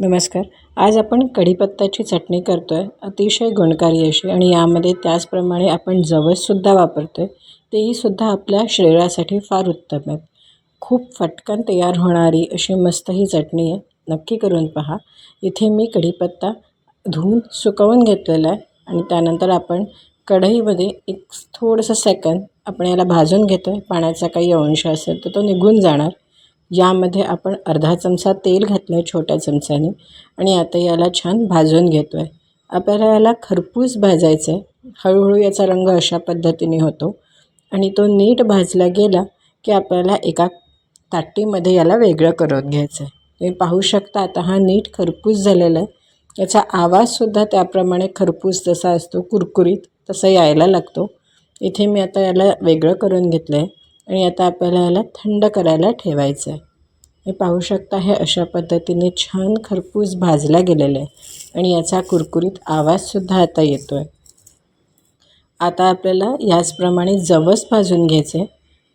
नमस्कार. आज आपण कढीपत्त्याची चटणी करतो आहे अतिशय गुणकारी अशी आणि यामध्ये त्याचप्रमाणे आपण जवससुद्धा वापरतो आहे तेहीसुद्धा आपल्या शरीरासाठी फार उत्तम आहेत. खूप फटकन तयार होणारी अशी मस्त ही चटणी आहे. नक्की करून पहा. इथे मी कढीपत्ता धुवून सुकवून घेतलेला आहे आणि त्यानंतर आपण कढईमध्ये एक थोडंसं सेकंद आपण याला भाजून घेतो आहे पाण्याचा काही अंश असेल तर तो निघून जाणार. यामध्ये आपण अर्धा चमचा तेल घातलं आहे छोट्या चमच्याने आणि आता याला छान भाजून घेतो आहे आपल्याला याला खरपूस भाजायचं आहे हळूहळू याचा रंग अशा पद्धतीने होतो आणि तो नीट भाजला गेला की आपल्याला एका ताटीमध्ये याला वेगळं करून घ्यायचं आहे तुम्ही पाहू शकता आता हा नीट खरपूस झालेला आहे. याचा आवाजसुद्धा त्याप्रमाणे खरपूस जसा असतो कुरकुरीत तसा यायला लागतो. इथे मी आता याला वेगळं करून घेतलं आहे आणि आता आपल्याला याला थंड करायला ठेवायचं आहे हे पाहू शकता हे अशा पद्धतीने छान खरपूस भाजला गेलेलं आहे. आणि याचा कुरकुरीत आवाजसुद्धा आता येतो आहे आता आपल्याला याचप्रमाणे जवस भाजून घ्यायचे आहे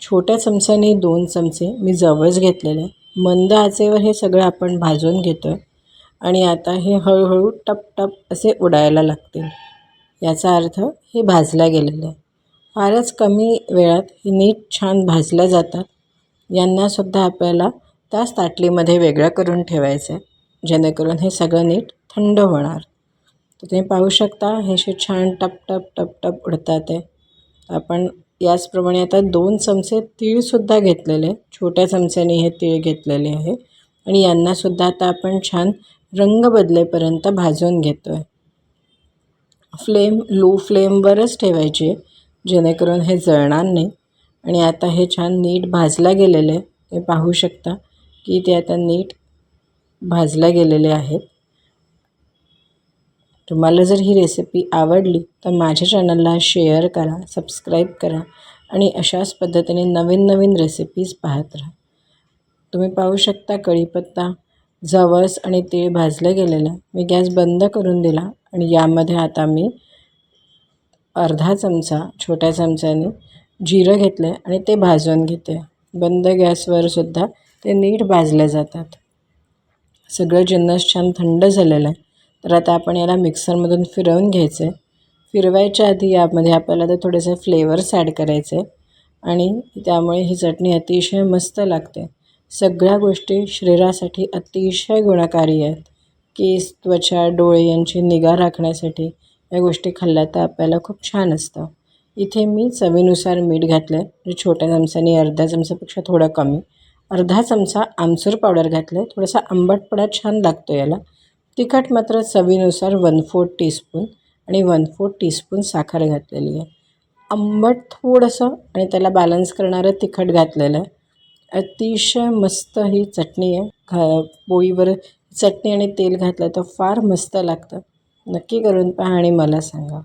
छोट्या चमच्याने दोन चमचे मी जवस घेतलेले आहे. मंद आचेवर हे सगळं आपण भाजून घेतो आहे आणि आता हे हळूहळू टप टप असे उडायला लागतील. याचा अर्थ हे भाजलं गेलेलं आहे. फारच कमी वेळात हे नीट छान भाजल्या जातात. यांनासुद्धा आपल्याला त्याच ताटलीमध्ये वेगळं करून ठेवायचं आहे जेणेकरून हे सगळं नीट थंड होणार. तर तुम्ही पाहू शकता हे असे छान टप टप टप टप उडतात आहे आपण याचप्रमाणे आता दोन चमचे तीळसुद्धा घेतलेले. छोट्या चमच्याने हे तीळ घेतलेले आहे. आणि यांनासुद्धा आता आपण छान रंग बदलेपर्यंत भाजून घेतो आहे फ्लेम लो फ्लेमवरच ठेवायची आहे. जेणेकरून हे जळणार नाही. आणि आता हे छान नीट भाजल्या गेलेलं आहे ते पाहू शकता की ते आता नीट भाजल्या गेलेले आहेत. तुम्हाला जर ही रेसिपी आवडली तर माझ्या चॅनलला शेअर करा सबस्क्राईब करा आणि अशाच पद्धतीने नवीन नवीन रेसिपीज पाहत राहा. तुम्ही पाहू शकता कढीपत्ता जवस आणि तीळ भाजलं गेलेलं मी गॅस बंद करून दिला आणि यामध्ये आता मी अर्धा चमचा छोट्या चमच्याने जिरं घेतलं आहे आणि ते भाजून घेते बंद गॅसवर सुद्धा ते नीट भाजले जातात. सगळं जिन्नस छान थंड झालेलं आहे. तर आता आपण याला मिक्सरमधून फिरवून घ्यायचं आहे फिरवायच्या आधी यामध्ये आपल्याला तर थोडेसे फ्लेवर्स ॲड करायचे आणि त्यामुळे ही चटणी अतिशय मस्त लागते. सगळ्या गोष्टी शरीरासाठी अतिशय गुणकारी आहेत. केस त्वचा डोळे यांची निगा राखण्यासाठी या गोष्टी खाल्ल्या तर आपल्याला खूप छान असतं. इथे मी चवीनुसार मीठ घातलं आहे म्हणजे छोट्या चमच्याने अर्ध्या चमचापेक्षा थोडं कमी. अर्धा चमचा आमचूर पावडर घातलं आहे थोडासा आंबटपणा छान लागतो याला. तिखट मात्र चवीनुसार वन फोर्थ टीस्पून आणि वन फोर्थ टीस्पून साखर घातलेली आहे. आंबट थोडंसं आणि त्याला बॅलन्स करणारं तिखट घातलेलं आहे. अतिशय मस्त ही चटणी आहे. घा पोळीवर चटणी आणि तेल घातलं तर फार मस्त लागतं. नक्की करून पहा आणि मला सांगा.